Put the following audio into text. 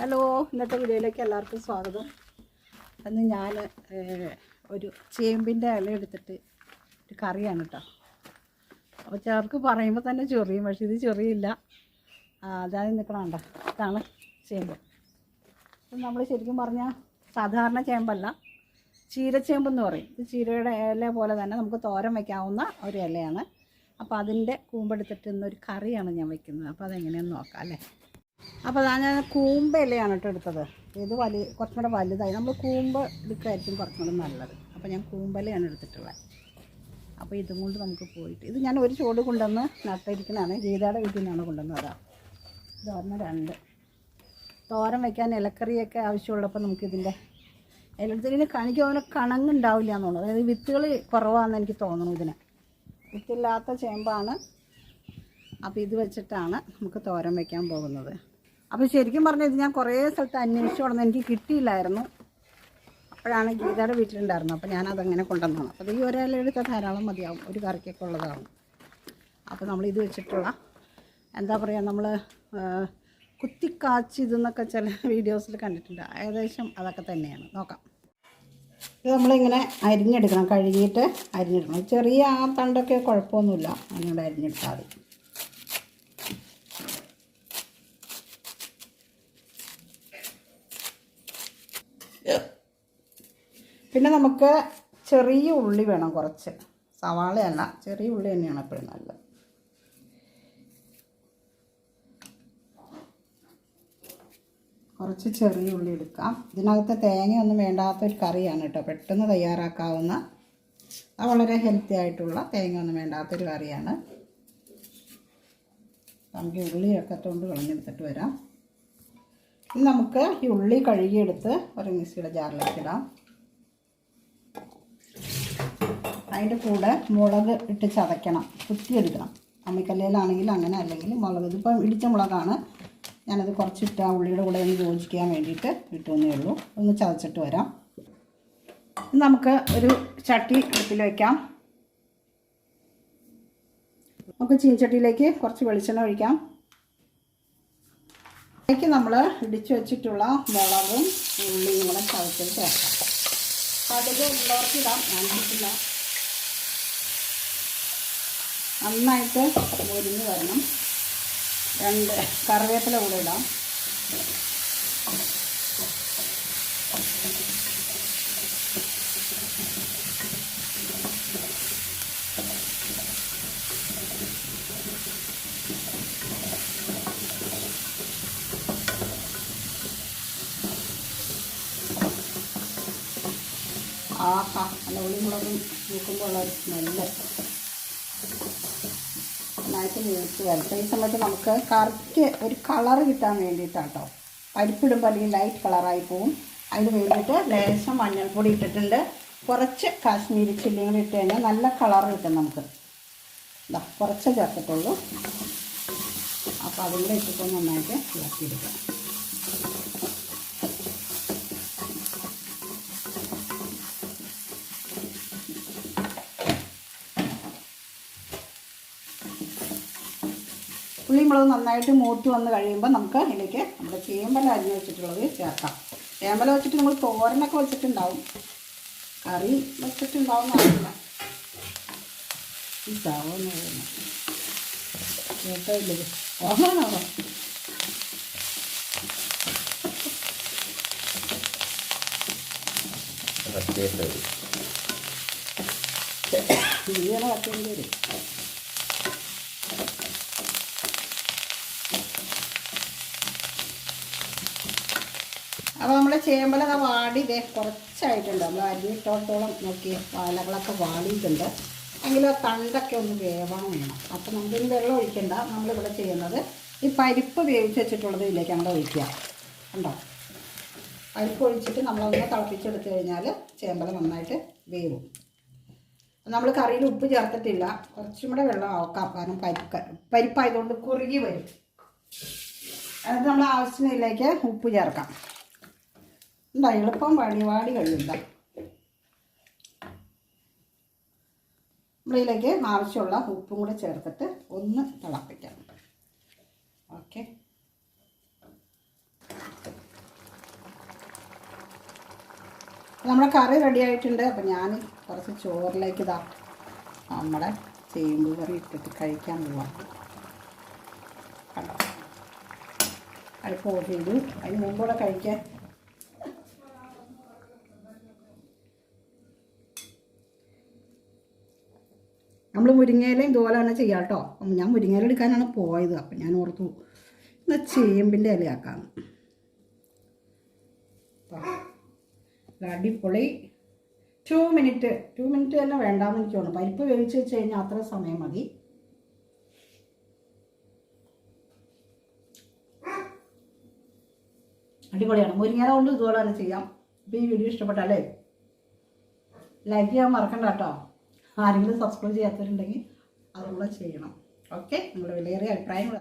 Hello ഇന്നത്തെ വീഡിയോയിലേക്ക് എല്ലാവർക്കും സ്വാഗതം. അന്ന് ഞാൻ ഒരു ചേമ്പിന്റെ ഇല എടുത്തിട്ട് ഒരു കറിയാണ് കേട്ടോ അപ്പോൾ ചേർക്ക് പറയുമ്പോൾ തന്നെ ചൊറിയും പക്ഷെ ഇത് ചൊറിയില്ല. അതായത് നിൽക്കണണ്ട ഇതാണ് ചേമ്പ്. നമ്മൾ ശരിക്കും പറഞ്ഞാൽ സാധാരണ ചേമ്പല്ല. ചീരച്ചേമ്പെന്ന് പറയും. ഇത് ചീരയുടെ ഇല പോലെ തന്നെ നമുക്ക് തോരൻ വയ്ക്കാവുന്ന ഒരു ഇലയാണ്. അപ്പോൾ അതിന്റെ കൂമ്പെടുത്തിട്ട് ഇന്നൊരു കറിയാണ് ഞാൻ വയ്ക്കുന്നത് അപ്പോൾ അതെങ്ങനെയാണെന്ന് നോക്കാം അല്ലേ? അപ്പോൾ ഞാൻ കൂമ്പ് ഇലയാണ് കേട്ടോ എടുത്തത്. ഇത് വലിയ കുറച്ചും കൂടെ വലുതായി. നമ്മൾ കൂമ്പ് എടുക്കായിരിക്കും കുറച്ചും കൂടെ നല്ലത്. അപ്പോൾ ഞാൻ കൂമ്പലയാണ് എടുത്തിട്ടുള്ളത്. അപ്പോൾ ഇതും കൊണ്ട് നമുക്ക് പോയിട്ട് ഇത് ഞാൻ ഒരു ചോട് കൊണ്ടുവന്ന് നട്ടിരിക്കണതാണ് ഗീതയുടെ വീട്ടിൽ നിന്നാണ് കൊണ്ടുവന്നത് ഇത് പറഞ്ഞ രണ്ട്. തോരൻ വയ്ക്കാൻ ഇലക്കറിയൊക്കെ ആവശ്യമുള്ളപ്പോൾ നമുക്കിതിന്റെ ഇലത്തിന് കണിക്ക് അവന് കണങ്ങുണ്ടാവില്ല എന്നുള്ളത്. അതായത് വിത്തുകൾ കുറവാണെന്ന് എനിക്ക് തോന്നുന്നു ഇതിന്. വിത്തില്ലാത്ത ചേമ്പാണ്. അപ്പോൾ ഇത് വെച്ചിട്ടാണ് നമുക്ക് തോരൻ വയ്ക്കാൻ പോകുന്നത്. അപ്പോൾ ശരിക്കും പറഞ്ഞത് ഞാൻ കുറേ സ്ഥലത്ത് അന്വേഷിച്ചു കൊടുന്ന് എനിക്ക് കിട്ടിയില്ലായിരുന്നു. അപ്പോഴാണ് ഗീതയുടെ വീട്ടിലുണ്ടായിരുന്നു അപ്പോൾ ഞാൻ അതങ്ങനെ കൊണ്ടുവന്നതാണ്. അപ്പോൾ ഈ ഒരാൾ എടുത്താൽ ധാരാളം മതിയാവും. ഒരു കറിക്കൊക്കെ ഉള്ളതാവും. അപ്പോൾ നമ്മൾ ഇത് വെച്ചിട്ടുള്ള എന്താ പറയുക നമ്മൾ കുത്തിക്കാച്ചി ഇതെന്നൊക്കെ ചില വീഡിയോസിൽ കണ്ടിട്ടുണ്ട്. ഏകദേശം അതൊക്കെ തന്നെയാണ്. നോക്കാം. ഇത് നമ്മളിങ്ങനെ അരിഞ്ഞെടുക്കണം. കഴുകിയിട്ട് അരിഞ്ഞെടുക്കണം. ചെറിയ ആ തണ്ടൊക്കെ കുഴപ്പമൊന്നുമില്ല. അങ്ങനെ അരിഞ്ഞെടുത്താൽ മതി. പിന്നെ നമുക്ക് ചെറിയ ഉള്ളി വേണം കുറച്ച്. സവാളയല്ല ചെറിയ ഉള്ളി തന്നെയാണ് എപ്പോഴും നല്ലത്. കുറച്ച് ചെറിയ ഉള്ളി എടുക്കാം. ഇതിനകത്ത് തേങ്ങയൊന്നും വേണ്ടാത്തൊരു കറിയാണ് കേട്ടോ. പെട്ടെന്ന് തയ്യാറാക്കാവുന്ന വളരെ ഹെൽത്തി ആയിട്ടുള്ള തേങ്ങയൊന്നും വേണ്ടാത്തൊരു കറിയാണ്. നമുക്ക് ഉള്ളിയൊക്കെ തൊണ്ട് കളഞ്ഞെടുത്തിട്ട് വരാം. ഇനി നമുക്ക് ഈ ഉള്ളി കഴുകിയെടുത്ത് ഒരു മിക്സിയുടെ ജാറിലേക്ക് ഇടാം. അതിന്റെ കൂടെ മുളക് ഇട്ട് ചതയ്ക്കണം. കുത്തിയെടുക്കണം അമ്മിക്കല്ലയിലാണെങ്കിൽ അങ്ങനെ അല്ലെങ്കിൽ മുളക്. ഇതിപ്പം ഇടിച്ച മുളകാണ്. ഞാനത് കുറച്ചിട്ട് ആ ഉള്ളിയുടെ കൂടെ ഒന്ന് യോജിക്കാൻ വേണ്ടിയിട്ട് ഇട്ടുവന്നേ ഉള്ളൂ. ഒന്ന് ചതച്ചിട്ട് വരാം. നമുക്ക് ഒരു ചട്ടി അടുപ്പിൽ വയ്ക്കാം നമുക്ക് ചീനച്ചട്ടിയിലേക്ക് കുറച്ച് വെളിച്ചെണ്ണ ഒഴിക്കാം. അതിലേക്ക് നമ്മൾ ഇടിച്ചു വെച്ചിട്ടുള്ള മുളകും ഉള്ളിയും കൂടെ ചതച്ചത് ചേർക്കാം. കടുക് ഉള്ളവർക്ക് ഇടാം ഞാൻ നന്നായിട്ട് മുരിഞ്ഞ് വരണം. രണ്ട് കറിവേപ്പില കൂടെ ഇടാം. ആഹാ നല്ല ഉള്ളിമുളകും നോക്കുമ്പോൾ ഉള്ള സ്മെല്ല്. നന്നായിട്ട് വേവിച്ച് വരട്ടെ. ഈ സമയത്ത് നമുക്ക് കറക്റ്റ് ഒരു കളർ കിട്ടാൻ വേണ്ടിയിട്ടാണ് കേട്ടോ പരിപ്പിടുമ്പോൾ അല്ലെങ്കിൽ ലൈറ്റ് കളറായി പോവും. അതിന് വേണ്ടിയിട്ട് ലേശം മഞ്ഞൾപ്പൊടി ഇട്ടിട്ടുണ്ട്. കുറച്ച് കാശ്മീരി ചില്ലിയും കൂടി ഇട്ട് കഴിഞ്ഞാൽ നല്ല കളർ കിട്ടും നമുക്ക്. ഇതാ കുറച്ച് ചേർത്തിട്ടുള്ളൂ. അപ്പോൾ അതിന്റെ ഇട്ടിട്ട് നന്നായിട്ട് ഇളക്കിയെടുക്കാം. ഉള്ളിമുളക് നന്നായിട്ട് മൂത്ത് വന്ന് കഴിയുമ്പോൾ നമുക്ക് അതിലേക്ക് നമ്മുടെ ചേമ്പല അരിഞ്ഞ് വെച്ചിട്ടുള്ളത് ചേർക്കാം ചേമ്പല വെച്ചിട്ട് നമ്മൾ തോരനൊക്കെ വെച്ചിട്ടുണ്ടാവും കറി വെച്ചിട്ടുണ്ടാവും അറിയില്ല പറയുന്നത് കേട്ടോ ഇല്ലേ ഓർമ്മയാണോ ഇങ്ങനെ വരും അപ്പോൾ നമ്മൾ ചേമ്പലൊക്കെ വാടി ഇതേ കുറച്ചായിട്ടുണ്ട്. നമ്മൾ അരിയിട്ടോട്ടോളം നോക്കി വാലകളൊക്കെ വാടിയിട്ടുണ്ട്. എങ്കിലും തണ്ടൊക്കെ ഒന്ന് വേവാൻ വേണം. അപ്പോൾ നമുക്കിനി വെള്ളം ഒഴിക്കണ്ട. നമ്മളിവിടെ ചെയ്യുന്നത് ഈ പരിപ്പ് വേവിച്ച് വെച്ചിട്ടുള്ളത് ഇതിലേക്ക് നമ്മൾ ഒഴിക്കുക. കണ്ടോ? പരിപ്പ് ഒഴിച്ചിട്ട് നമ്മളൊന്ന് തിളപ്പിച്ചെടുത്ത് കഴിഞ്ഞാൽ ചേമ്പല നന്നായിട്ട് വേവും. നമ്മൾ കറിയിൽ ഉപ്പ് ചേർത്തിട്ടില്ല. കുറച്ചും കൂടെ വെള്ളം ആക്കാം. കാരണം പരിപ്പ് പരിപ്പായതുകൊണ്ട് കുറുകി വരും. എന്നിട്ട് നമ്മൾ ആവശ്യത്തിനിലേക്ക് ഉപ്പ് ചേർക്കാം. എന്താ എളുപ്പം പണി വാടി കഴിയില്ല നമ്മളിലേക്ക് ആവശ്യമുള്ള ഉപ്പും കൂടെ ചേർത്തിട്ട് ഒന്ന് തിളപ്പിക്കാം. ഓക്കെ. നമ്മുടെ കറി റെഡി ആയിട്ടുണ്ട്. അപ്പം ഞാൻ കുറച്ച് ചോറിലേക്ക് ഇതാ നമ്മുടെ ചേമ്പ് കറി ഇട്ടിട്ട് കഴിക്കാൻ പോവാം. കണ്ടോ? അടുപ്പ് ഓഫ് ചെയ്തു. അതിന് മുമ്പൂടെ കഴിക്കാൻ നമ്മൾ ഇതുപോലെ ചെയ്യാം കേട്ടോ അപ്പം ഞാൻ മുരിങ്ങയില എടുക്കാനാണ് പോയത്. അപ്പം ഞാൻ ഓർത്തു എന്നാൽ ചേമ്പിന്റെ ഇലയാക്കാം. അടിപൊളി. ടു മിനിറ്റ് ടു മിനിറ്റ് തന്നെ വേണ്ടാന്ന് എനിക്ക് തോന്നുന്നു. പരിപ്പ് വേവിച്ച് വെച്ച് കഴിഞ്ഞാൽ അത്ര സമയം മതി. അടിപൊളിയാണ്. മുരിങ്ങയില കൊണ്ട് ഇതുപോലെ തന്നെ ചെയ്യാം. അപ്പോൾ ഈ വീഡിയോ ഇഷ്ടപ്പെട്ടാലേ ലൈക്ക് ചെയ്യാൻ മറക്കണ്ട കേട്ടോ. ആരെങ്കിലും സബ്സ്ക്രൈബ് ചെയ്യാത്തവരുണ്ടെങ്കിൽ അതുകൂടെ ചെയ്യണം. ഓക്കെ നിങ്ങളുടെ വിലയേറിയ അഭിപ്രായങ്ങൾ